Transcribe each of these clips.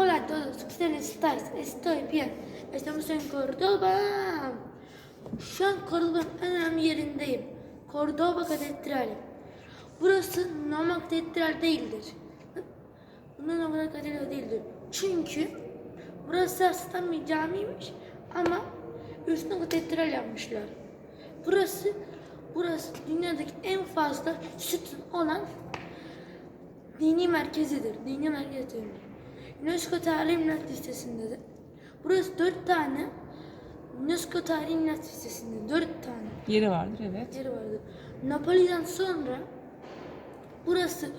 Hola a todos, ¿cómo estáis? Estoy bien. Estamos en Córdoba. Şu an Cordoba'nın en önemli yerindeyim. Cordoba Katedrali. Burası normal katedral değildir. Bunun normal katedral değildir. Çünkü burası aslında bir camiymiş ama üstüne katedral yapmışlar. Burası burası dünyadaki en fazla sütun olan dini merkezidir. Dini merkezidir. UNESCO Tarihi Milat Listesi'ndedir. Burası dört tane UNESCO Tarihi Milat Listesi'nde dört tane Yeri vardır evet. yeri vardır. Napoli'den sonra burası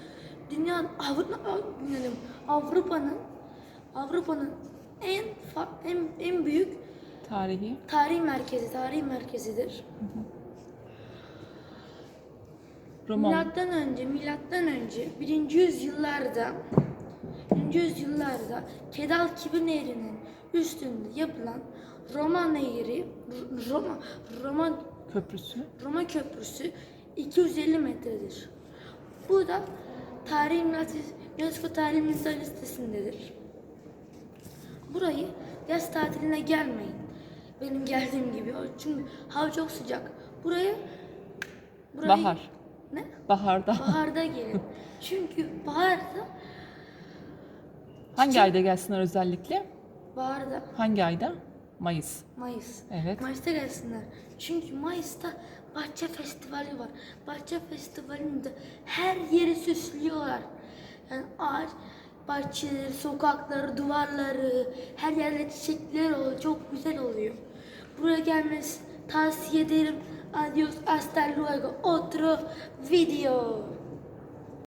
dünya Avrupa dinledim. Avrupa'nın Avrupa'nın en fa- en en büyük Tarihi. tarihi merkezi, tarihi merkezidir. Roman. Milattan önce, milattan önce 1. yüzyıllarda 1. yüzyıllarda Kedal Kibir Nehri'nin üstünde yapılan Roma Nehri, Roma Roma Köprüsü. Roma Köprüsü 250 metredir. Bu da Milat UNESCO Tarihi Milat listesindedir. Burayı yaz tatiline gelmeyin. Benim geldiğim gibi. Çünkü hava çok sıcak. Buraya burayı, Bahar. Ne? Baharda. Baharda gelin. Çünkü baharda Hangi ayda gelsinler özellikle? baharda Hangi ayda? Mayıs. Mayıs. Evet. Mayıs'ta gelsinler. Çünkü Mayıs'ta bahçe festivali var. Bahçe festivalinde her yeri süslüyorlar. Yani ağaç, bahçeleri, sokakları, duvarları, her yerde çiçekler oluyor. Çok güzel oluyor. Buraya gelmesi tavsiye ederim. Adios, hasta luego. Otro video.